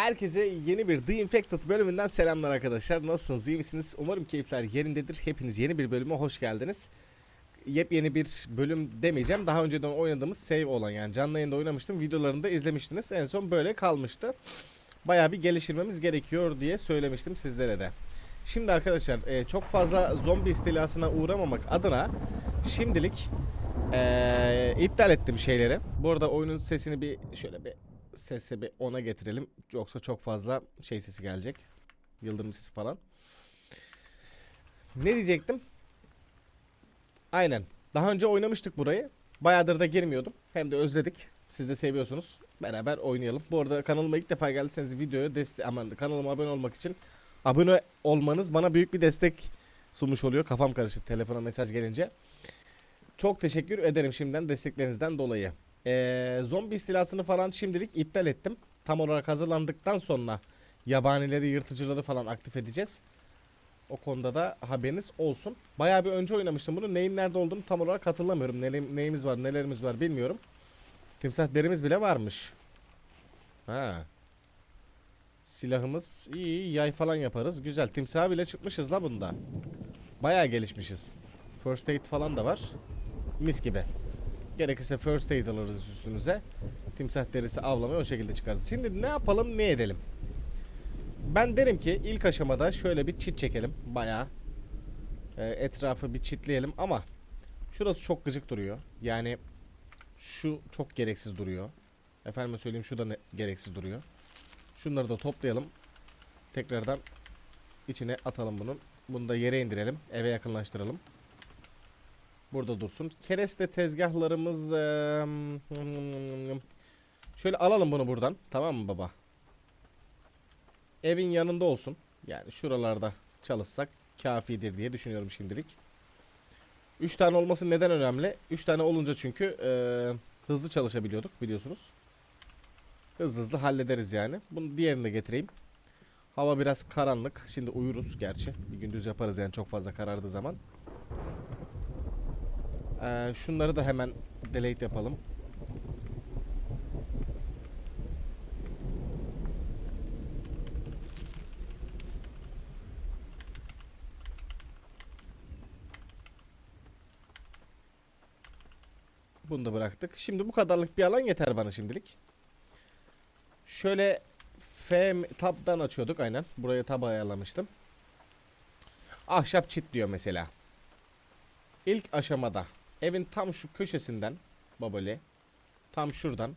Herkese yeni bir The Infected bölümünden selamlar arkadaşlar. Nasılsınız? iyi misiniz? Umarım keyifler yerindedir. Hepiniz yeni bir bölüme hoş geldiniz. Yepyeni bir bölüm demeyeceğim. Daha önceden oynadığımız save olan yani canlı yayında oynamıştım. Videolarını da izlemiştiniz. En son böyle kalmıştı. Bayağı bir geliştirmemiz gerekiyor diye söylemiştim sizlere de. Şimdi arkadaşlar e, çok fazla zombi istilasına uğramamak adına şimdilik e, iptal ettim şeyleri. Bu arada oyunun sesini bir şöyle bir sesi bir ona getirelim. Yoksa çok fazla şey sesi gelecek. Yıldırım sesi falan. Ne diyecektim? Aynen. Daha önce oynamıştık burayı. Bayağıdır da girmiyordum. Hem de özledik. Siz de seviyorsunuz. Beraber oynayalım. Bu arada kanalıma ilk defa geldiyseniz videoya destek aman kanalıma abone olmak için abone olmanız bana büyük bir destek sunmuş oluyor. Kafam karıştı telefona mesaj gelince. Çok teşekkür ederim şimdiden desteklerinizden dolayı. Ee, zombi istilasını falan şimdilik iptal ettim. Tam olarak hazırlandıktan sonra yabanileri, yırtıcıları falan aktif edeceğiz. O konuda da haberiniz olsun. Bayağı bir önce oynamıştım bunu. Neyin nerede olduğunu tam olarak hatırlamıyorum. Ne, neyimiz var, nelerimiz var bilmiyorum. Timsah derimiz bile varmış. Ha. Silahımız iyi, yay falan yaparız. Güzel. Timsaha bile çıkmışız la bunda. Bayağı gelişmişiz. First aid falan da var. Mis gibi. Gerekirse first aid alırız üstümüze. Timsah derisi avlamaya o şekilde çıkarız. Şimdi ne yapalım ne edelim? Ben derim ki ilk aşamada şöyle bir çit çekelim. Bayağı e, etrafı bir çitleyelim ama şurası çok gıcık duruyor. Yani şu çok gereksiz duruyor. Efendime söyleyeyim şu da ne, gereksiz duruyor. Şunları da toplayalım. Tekrardan içine atalım bunun. Bunu da yere indirelim. Eve yakınlaştıralım. Burada dursun. Kereste tezgahlarımız eee, şöyle alalım bunu buradan. Tamam mı baba? Evin yanında olsun. Yani şuralarda çalışsak kafidir diye düşünüyorum şimdilik. 3 tane olması neden önemli? 3 tane olunca çünkü eee, hızlı çalışabiliyorduk biliyorsunuz. Hızlı hızlı hallederiz yani. Bunu diğerini de getireyim. Hava biraz karanlık. Şimdi uyuruz gerçi. Bir gündüz yaparız yani çok fazla karardığı zaman. Ee, şunları da hemen delete yapalım. Bunu da bıraktık. Şimdi bu kadarlık bir alan yeter bana şimdilik. Şöyle F tab'dan açıyorduk aynen. Buraya tab ayarlamıştım. Ahşap çit diyor mesela. İlk aşamada evin tam şu köşesinden babali tam şuradan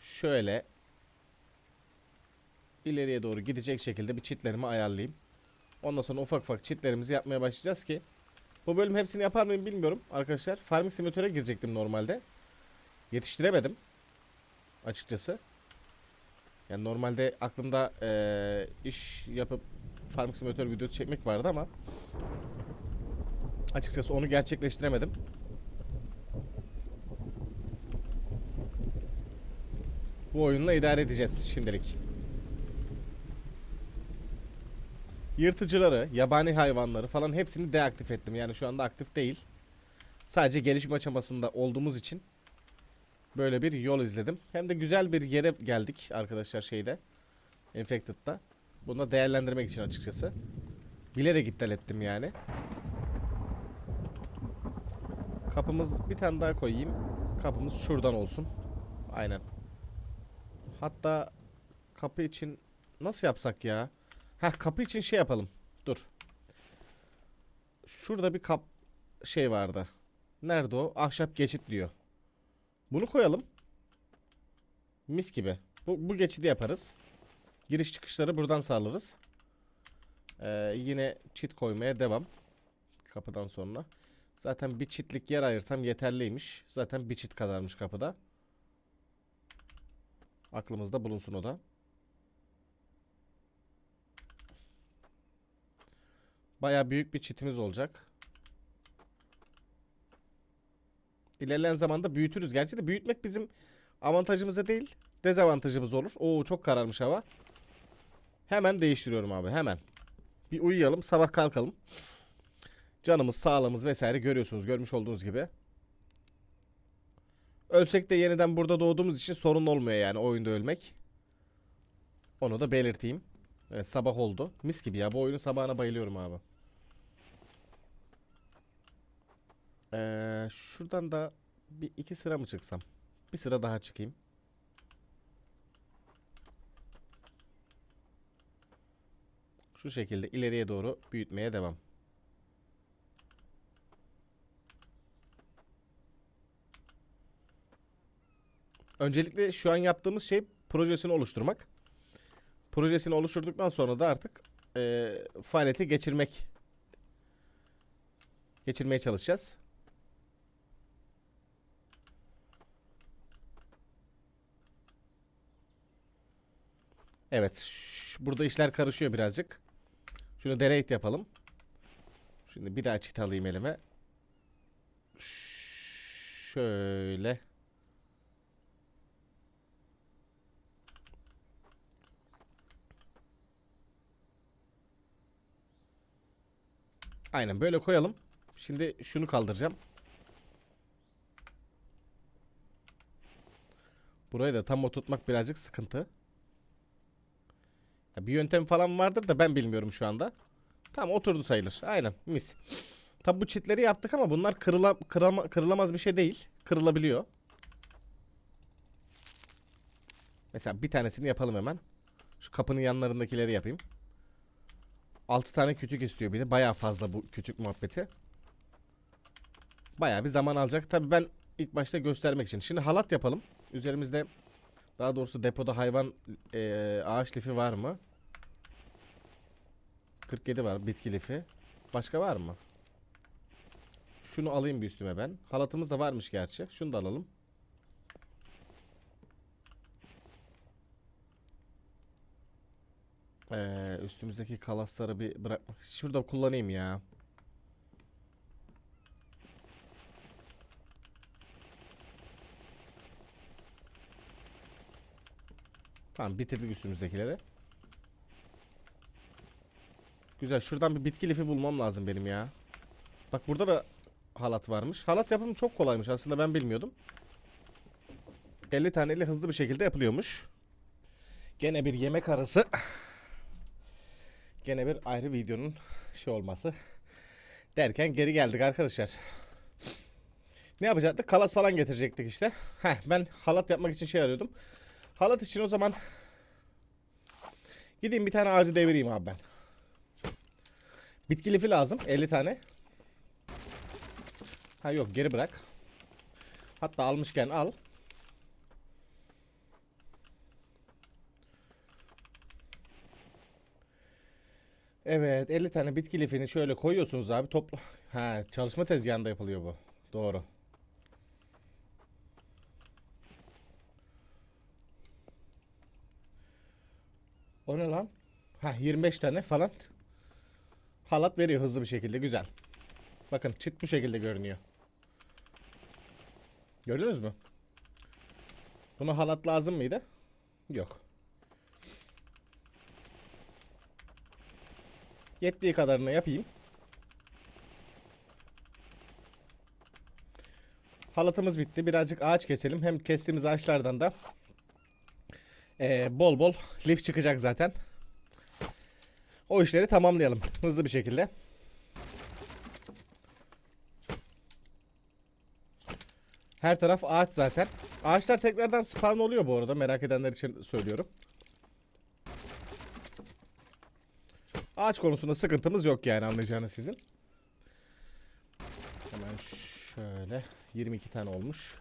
şöyle ileriye doğru gidecek şekilde bir çitlerimi ayarlayayım. Ondan sonra ufak ufak çitlerimizi yapmaya başlayacağız ki bu bölüm hepsini yapar mıyım bilmiyorum arkadaşlar. Farming Simulator'a girecektim normalde. Yetiştiremedim açıkçası. Yani normalde aklımda eee, iş yapıp Farming Simulator videosu çekmek vardı ama açıkçası onu gerçekleştiremedim. Bu oyunla idare edeceğiz şimdilik. Yırtıcıları, yabani hayvanları falan hepsini deaktif ettim. Yani şu anda aktif değil. Sadece gelişme aşamasında olduğumuz için böyle bir yol izledim. Hem de güzel bir yere geldik arkadaşlar şeyde. Infected'da. Bunu da değerlendirmek için açıkçası. Bilerek iptal ettim yani. Kapımız bir tane daha koyayım. Kapımız şuradan olsun. Aynen. Hatta kapı için nasıl yapsak ya? Heh kapı için şey yapalım. Dur. Şurada bir kap şey vardı. Nerede o? Ahşap geçit diyor. Bunu koyalım. Mis gibi. Bu, bu geçidi yaparız. Giriş çıkışları buradan sağlarız. Ee, yine çit koymaya devam. Kapıdan sonra. Zaten bir çitlik yer ayırsam yeterliymiş. Zaten bir çit kadarmış kapıda. Aklımızda bulunsun o da. Baya büyük bir çitimiz olacak. İlerleyen zamanda büyütürüz. Gerçi de büyütmek bizim avantajımıza değil, dezavantajımız olur. Oo çok kararmış hava. Hemen değiştiriyorum abi, hemen. Bir uyuyalım, sabah kalkalım. Canımız, sağlığımız vesaire görüyorsunuz, görmüş olduğunuz gibi. Ölsek de yeniden burada doğduğumuz için sorun olmuyor yani oyunda ölmek. Onu da belirteyim. Evet sabah oldu. Mis gibi ya bu oyunun sabahına bayılıyorum abi. Ee, şuradan da bir iki sıra mı çıksam? Bir sıra daha çıkayım. Şu şekilde ileriye doğru büyütmeye devam. Öncelikle şu an yaptığımız şey projesini oluşturmak. Projesini oluşturduktan sonra da artık eee faaliyete geçirmek geçirmeye çalışacağız. Evet, burada işler karışıyor birazcık. Şunu delete yapalım. Şimdi bir daha çit alayım elime. Ş- Şöyle. Aynen böyle koyalım. Şimdi şunu kaldıracağım. Burayı da tam oturtmak birazcık sıkıntı. Ya bir yöntem falan vardır da ben bilmiyorum şu anda. Tam oturdu sayılır. Aynen mis. Tabi bu çitleri yaptık ama bunlar kırıla, kırama, kırılamaz bir şey değil. Kırılabiliyor. Mesela bir tanesini yapalım hemen. Şu kapının yanlarındakileri yapayım. 6 tane kütük istiyor bir de. Bayağı fazla bu kütük muhabbeti. Bayağı bir zaman alacak. Tabi ben ilk başta göstermek için. Şimdi halat yapalım. Üzerimizde daha doğrusu depoda hayvan eee, ağaç lifi var mı? 47 var bitki lifi. Başka var mı? Şunu alayım bir üstüme ben. Halatımız da varmış gerçi. Şunu da alalım. Ee, üstümüzdeki kalasları bir bırak. Şurada kullanayım ya. Tamam bitirdik üstümüzdekileri. Güzel. Şuradan bir bitki lifi bulmam lazım benim ya. Bak burada da halat varmış. Halat yapımı çok kolaymış. Aslında ben bilmiyordum. 50 taneyle hızlı bir şekilde yapılıyormuş. Gene bir yemek arası. Gene bir ayrı videonun şey olması. Derken geri geldik arkadaşlar. Ne yapacaktık? Kalas falan getirecektik işte. Heh, ben halat yapmak için şey arıyordum. Halat için o zaman gideyim bir tane ağacı devireyim abi ben. Bitki lifi lazım 50 tane. Ha yok geri bırak. Hatta almışken al. Evet 50 tane bitki lifini şöyle koyuyorsunuz abi topla. Ha çalışma tezgahında yapılıyor bu. Doğru. O ne lan? Ha 25 tane falan. Halat veriyor hızlı bir şekilde güzel. Bakın çit bu şekilde görünüyor. Gördünüz mü? Buna halat lazım mıydı? Yok. Yettiği kadarını yapayım. Halatımız bitti. Birazcık ağaç keselim. Hem kestiğimiz ağaçlardan da eee, bol bol lif çıkacak zaten. O işleri tamamlayalım hızlı bir şekilde. Her taraf ağaç zaten. Ağaçlar tekrardan spawn oluyor bu arada merak edenler için söylüyorum. Ağaç konusunda sıkıntımız yok yani anlayacağınız sizin. Hemen şöyle 22 tane olmuş.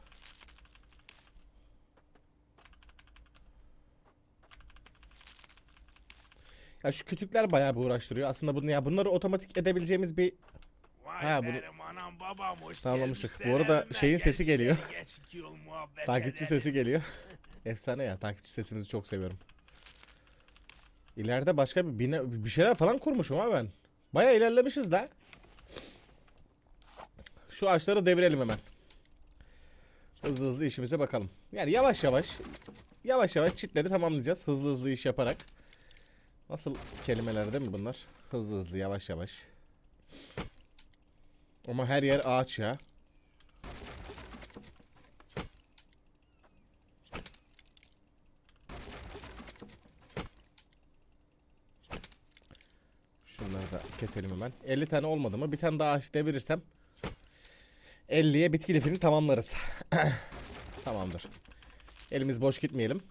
Ya şu kütükler bayağı bir uğraştırıyor. Aslında bunu ya bunları otomatik edebileceğimiz bir Ha, bunu gelmişler Bu arada şeyin sesi geliyor. takipçi sesi geliyor. Efsane ya takipçi sesimizi çok seviyorum. İleride başka bir bina, bir şeyler falan kurmuşum ha ben. Bayağı ilerlemişiz de. Şu ağaçları devirelim hemen. Hızlı hızlı işimize bakalım. Yani yavaş yavaş yavaş yavaş çitleri tamamlayacağız. Hızlı hızlı iş yaparak. Nasıl kelimeler değil mi bunlar? Hızlı hızlı yavaş yavaş. Ama her yer ağaç ya. Şunları da keselim hemen. 50 tane olmadı mı? Bir tane daha devirirsem 50'ye bitki lifini tamamlarız. Tamamdır. Elimiz boş gitmeyelim.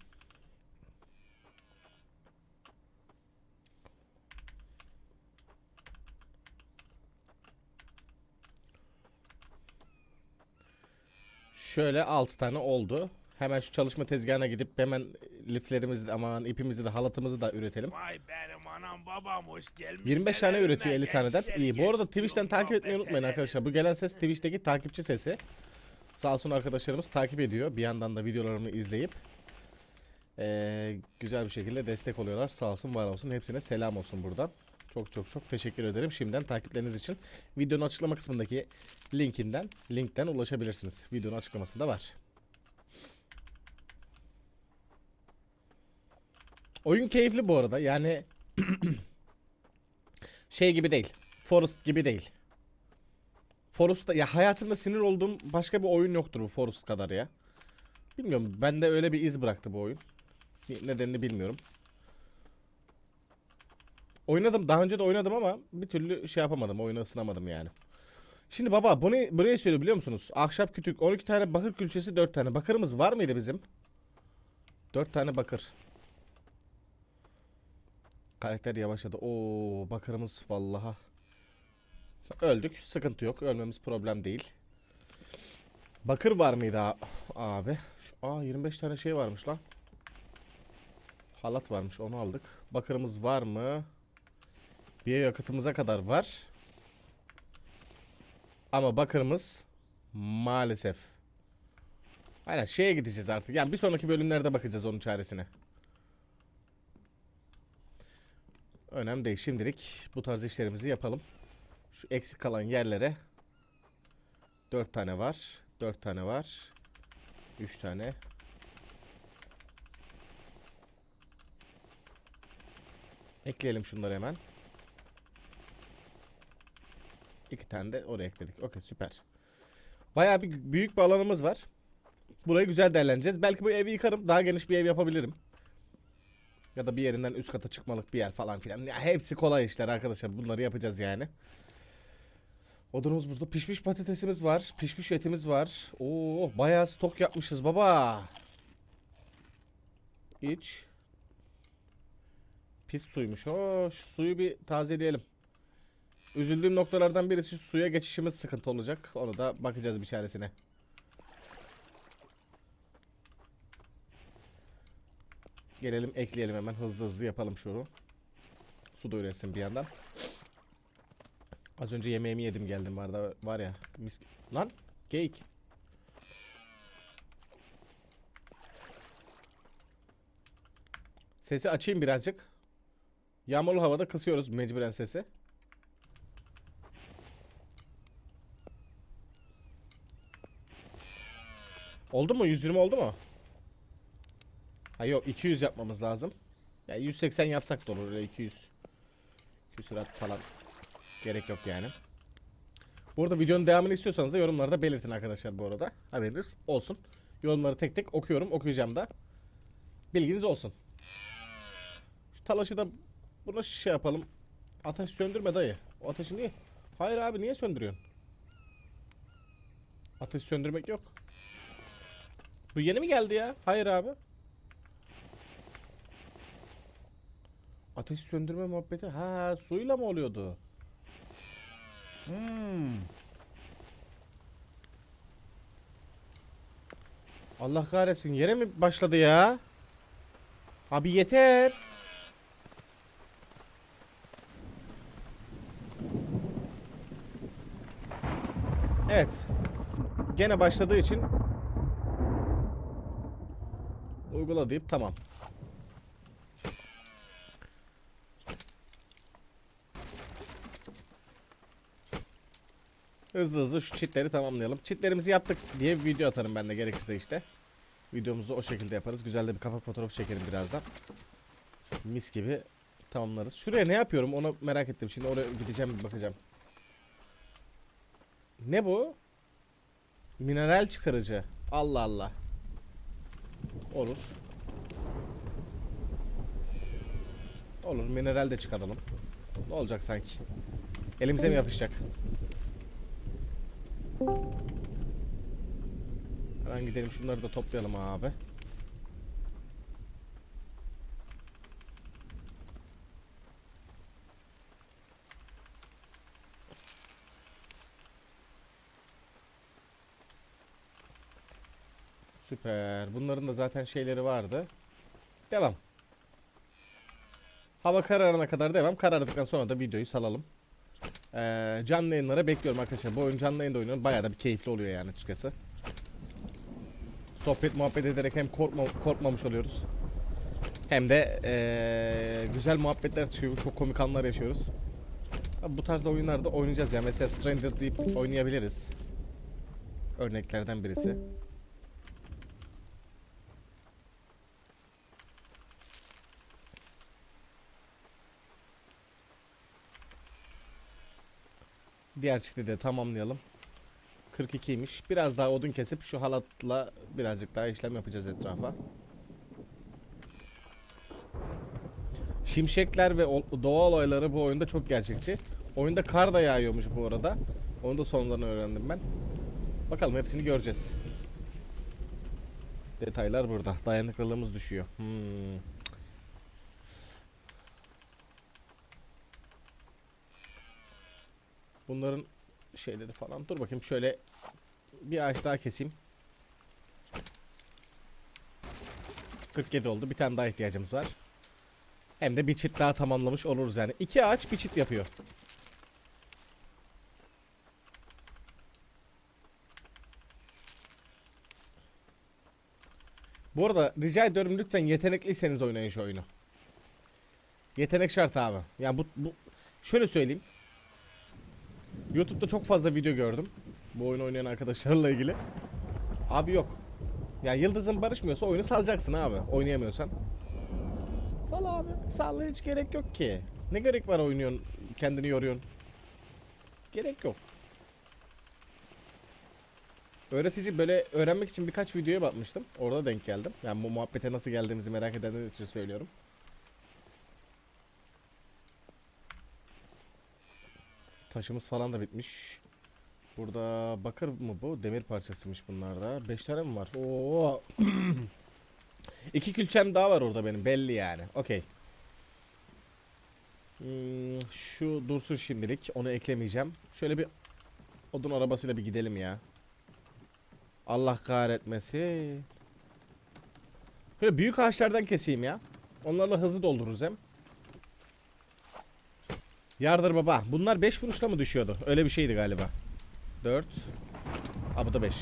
Şöyle 6 tane oldu. Hemen şu çalışma tezgahına gidip hemen liflerimizi de aman ipimizi de halatımızı da üretelim. Vay benim anam babam hoş gelmiş. 25 tane üretiyor 50 geç taneden. İyi. Bu arada Twitch'ten takip etmeyi unutmayın arkadaşlar. Bu gelen ses Twitch'teki takipçi sesi. Sağ olsun arkadaşlarımız takip ediyor. Bir yandan da videolarımı izleyip eee, güzel bir şekilde destek oluyorlar. Sağ olsun var olsun. Hepsine selam olsun buradan. Çok çok çok teşekkür ederim şimdiden takipleriniz için. Videonun açıklama kısmındaki linkinden linkten ulaşabilirsiniz. Videonun açıklamasında var. Oyun keyifli bu arada. Yani şey gibi değil. Forest gibi değil. Forest'ta ya hayatımda sinir olduğum başka bir oyun yoktur bu Forest kadar ya. Bilmiyorum bende öyle bir iz bıraktı bu oyun. Ni- Nedenini bilmiyorum. Oynadım daha önce de oynadım ama bir türlü şey yapamadım oyunu ısınamadım yani. Şimdi baba bu ne, ne söylüyor biliyor musunuz? Ahşap kütük 12 tane bakır külçesi 4 tane. Bakırımız var mıydı bizim? 4 tane bakır. Karakter yavaşladı. Oo bakırımız vallaha. Öldük. Sıkıntı yok. Ölmemiz problem değil. Bakır var mıydı abi? Şu- Aa 25 tane şey varmış lan. Halat varmış onu aldık. Bakırımız var mı? Bir yakıtımıza kadar var. Ama bakırımız maalesef. Aynen şeye gideceğiz artık. Yani bir sonraki bölümlerde bakacağız onun çaresine. Önemli değil. Şimdilik bu tarz işlerimizi yapalım. Şu eksik kalan yerlere 4 tane var. 4 tane var. 3 tane. Ekleyelim şunları hemen. 2 tane de oraya ekledik. Okey süper. Bayağı bir büyük bir alanımız var. Burayı güzel değerlendireceğiz. Belki bu evi yıkarım. Daha geniş bir ev yapabilirim. Ya da bir yerinden üst kata çıkmalık bir yer falan filan. Ya hepsi kolay işler arkadaşlar. Bunları yapacağız yani. Odunumuz burada. Pişmiş patatesimiz var. Pişmiş etimiz var. Oo, bayağı stok yapmışız baba. İç. Pis suymuş. Oo, şu suyu bir tazeleyelim. Üzüldüğüm noktalardan birisi suya geçişimiz sıkıntı olacak. Onu da bakacağız bir çaresine. Gelelim ekleyelim hemen hızlı hızlı yapalım şunu. Su da üretsin bir yandan. Az önce yemeğimi yedim geldim var da var ya mis lan geyik. Sesi açayım birazcık. Yağmurlu havada kısıyoruz mecburen sesi. Oldu mu? 120 oldu mu? Ha yok 200 yapmamız lazım. Ya 180 yapsak da olur öyle 200. Küsurat falan gerek yok yani. Bu arada videonun devamını istiyorsanız da yorumlarda belirtin arkadaşlar bu arada. Haberiniz olsun. Yorumları tek tek okuyorum, okuyacağım da. Bilginiz olsun. Şu talaşı da bunu şey yapalım. Ateş söndürme dayı. O ateşi niye? Hayır abi niye söndürüyorsun? Ateş söndürmek yok. Bu yeni mi geldi ya? Hayır abi. Ateş söndürme muhabbeti. Ha suyla mı oluyordu? Hmm. Allah kahretsin yere mi başladı ya? Abi yeter. Evet. Gene başladığı için uygula deyip tamam. Hızlı hızlı şu çitleri tamamlayalım. Çitlerimizi yaptık diye bir video atarım ben de gerekirse işte. Videomuzu o şekilde yaparız. Güzel de bir kapak fotoğrafı çekelim birazdan. Mis gibi tamamlarız. Şuraya ne yapıyorum onu merak ettim. Şimdi oraya gideceğim bir bakacağım. Ne bu? Mineral çıkarıcı. Allah Allah. Olur. Olur mineral de çıkaralım. Ne olacak sanki? Elimize mi yapışacak? Hemen gidelim şunları da toplayalım abi. Süper. Bunların da zaten şeyleri vardı. Devam. Hava kararına kadar devam. Karardıktan sonra da videoyu salalım. Ee, canlı yayınlara bekliyorum arkadaşlar. Bu oyun canlı yayında oynuyorum. Bayağı da bir keyifli oluyor yani açıkçası. Sohbet muhabbet ederek hem korkma, korkmamış oluyoruz. Hem de ee, güzel muhabbetler çıkıyor. Çok komik anlar yaşıyoruz. Bu tarz oyunlarda oynayacağız ya. Mesela Stranded deyip oynayabiliriz. Örneklerden birisi. Diğer çiti de tamamlayalım. 42'ymiş. Biraz daha odun kesip şu halatla birazcık daha işlem yapacağız etrafa. Şimşekler ve doğa olayları bu oyunda çok gerçekçi. Oyunda kar da yağıyormuş bu arada. Onu da sonradan öğrendim ben. Bakalım hepsini göreceğiz. Detaylar burada. Dayanıklılığımız düşüyor. Hmm. Bunların şeyleri falan. Dur bakayım şöyle bir ağaç daha keseyim. 47 oldu. Bir tane daha ihtiyacımız var. Hem de bir çit daha tamamlamış oluruz yani. İki ağaç bir çit yapıyor. Bu arada rica ediyorum lütfen yetenekliyseniz oynayın şu oyunu. Yetenek şart abi. Ya bu, bu şöyle söyleyeyim. YouTube'da çok fazla video gördüm. Bu oyunu oynayan arkadaşlarla ilgili. Abi yok. Ya yıldızın barışmıyorsa oyunu salacaksın abi. Oynayamıyorsan. Sal abi. Salla hiç gerek yok ki. Ne gerek var oynuyorsun, kendini yoruyorsun. Gerek yok. Öğretici böyle öğrenmek için birkaç videoya bakmıştım. Orada denk geldim. Yani bu muhabbete nasıl geldiğimizi merak edenler için söylüyorum. Taşımız falan da bitmiş. Burada bakır mı bu? Demir parçasıymış bunlar da. 5 tane mi var? Oo. İki külçem daha var orada benim belli yani. Okey. Hmm, şu dursun şimdilik. Onu eklemeyeceğim. Şöyle bir odun arabasıyla bir gidelim ya. Allah kahretmesi. Böyle büyük ağaçlardan keseyim ya. Onlarla hızlı doldururuz hem. Yardır baba. Bunlar 5 vuruşla mı düşüyordu? Öyle bir şeydi galiba. 4. Aa bu da 5.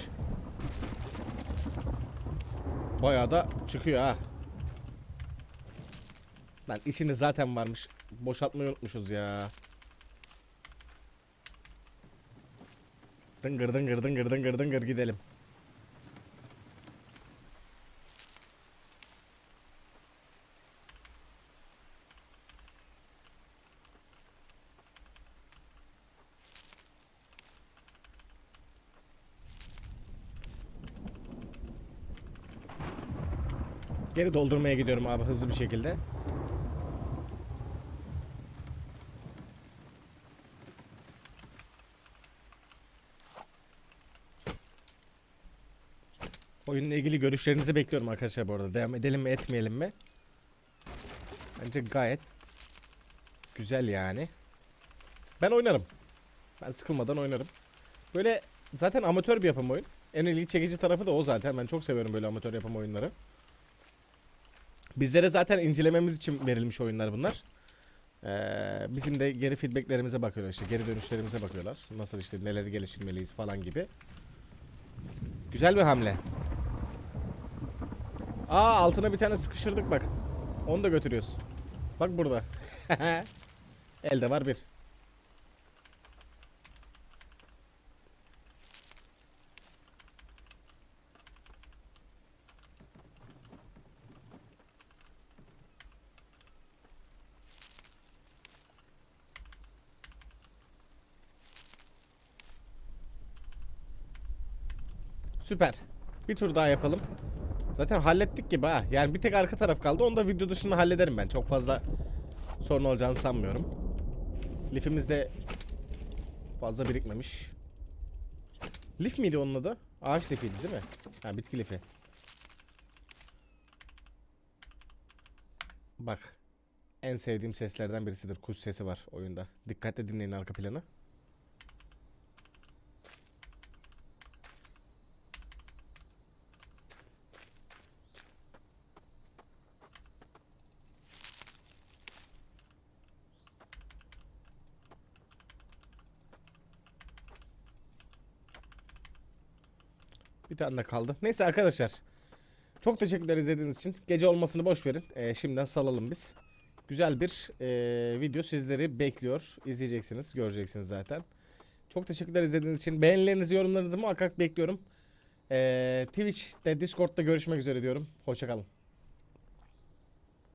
Bayağı da çıkıyor ha. Lan içinde zaten varmış. Boşaltmayı unutmuşuz ya. Dıngır dıngır dıngır dıngır dıngır gidelim. Geri doldurmaya gidiyorum abi hızlı bir şekilde. Oyunla ilgili görüşlerinizi bekliyorum arkadaşlar bu arada. Devam edelim mi etmeyelim mi? Bence gayet güzel yani. Ben oynarım. Ben sıkılmadan oynarım. Böyle zaten amatör bir yapım oyun. En ilgi çekici tarafı da o zaten. Ben çok seviyorum böyle amatör yapım oyunları. Bizlere zaten incelememiz için verilmiş oyunlar bunlar. Ee, bizim de geri feedbacklerimize bakıyorlar işte geri dönüşlerimize bakıyorlar. Nasıl işte neleri geliştirmeliyiz falan gibi. Güzel bir hamle. Aa altına bir tane sıkıştırdık bak. Onu da götürüyoruz. Bak burada. Elde var bir. Süper. Bir tur daha yapalım. Zaten hallettik gibi ha. Yani bir tek arka taraf kaldı. Onu da video dışında hallederim ben. Çok fazla sorun olacağını sanmıyorum. Lifimiz de fazla birikmemiş. Lif miydi onun adı? Ağaç lifiydi değil mi? Ha bitki lifi. Bak. En sevdiğim seslerden birisidir. Kuş sesi var oyunda. Dikkatle dinleyin arka planı. Tane de kaldı. Neyse arkadaşlar. Çok teşekkürler izlediğiniz için. Gece olmasını boş verin. Ee, şimdiden salalım biz. Güzel bir ee, video sizleri bekliyor. İzleyeceksiniz, göreceksiniz zaten. Çok teşekkürler izlediğiniz için. Beğenilerinizi, yorumlarınızı muhakkak bekliyorum. Ee, Twitch'te, Discord'da görüşmek üzere diyorum. Hoşçakalın.